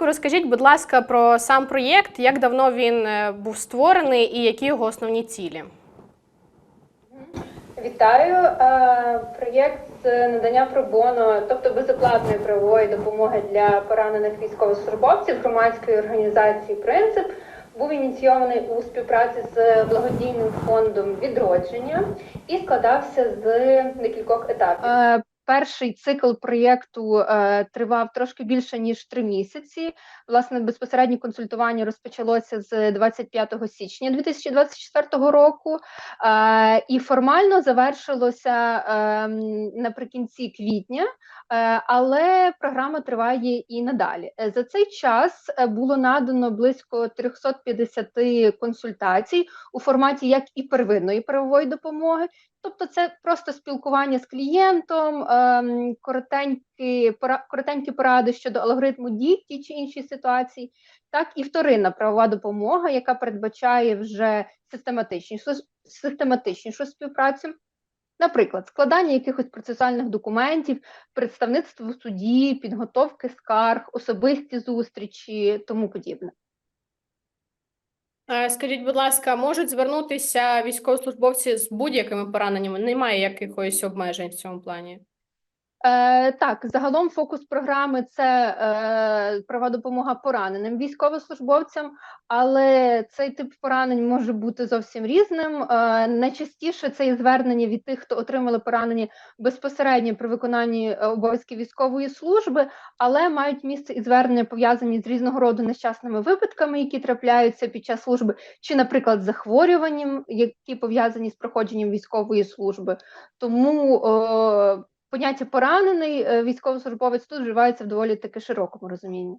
Розкажіть, будь ласка, про сам проєкт, як давно він е, був створений і які його основні цілі? Вітаю. Е, Проєкт з надання пробоно, тобто безоплатної правової допомоги для поранених військовослужбовців громадської організації Принцип був ініційований у співпраці з благодійним фондом відродження і складався з декількох етапів. Перший цикл проєкту е, тривав трошки більше ніж три місяці. Власне, безпосереднє консультування розпочалося з 25 січня 2024 року, е, і формально завершилося е, наприкінці квітня, е, але програма триває і надалі. Е, За цей час е, було надано близько 350 консультацій у форматі як і первинної правової допомоги, Тобто це просто спілкування з клієнтом, ем, коротенькі, коротенькі поради щодо алгоритму дій тій чи іншій ситуації, так і вторинна правова допомога, яка передбачає вже систематичнішу, систематичнішу співпрацю. Наприклад, складання якихось процесуальних документів, представництво в суді, підготовки скарг, особисті зустрічі, тому подібне. Е, Скажіть, будь ласка, можуть звернутися військовослужбовці з будь-якими пораненнями? Немає якихось обмежень в цьому плані? Е, так, загалом фокус програми це е, права допомога пораненим військовослужбовцям, але цей тип поранень може бути зовсім різним. Е, найчастіше це є звернення від тих, хто отримали поранення безпосередньо при виконанні е, обов'язків військової служби, але мають місце і звернення пов'язані з різного роду нещасними випадками, які трапляються під час служби, чи, наприклад, захворюванням, які пов'язані з проходженням військової служби. Тому е, поняття поранений е, військовослужбовець тут вживається в доволі таки широкому розумінні.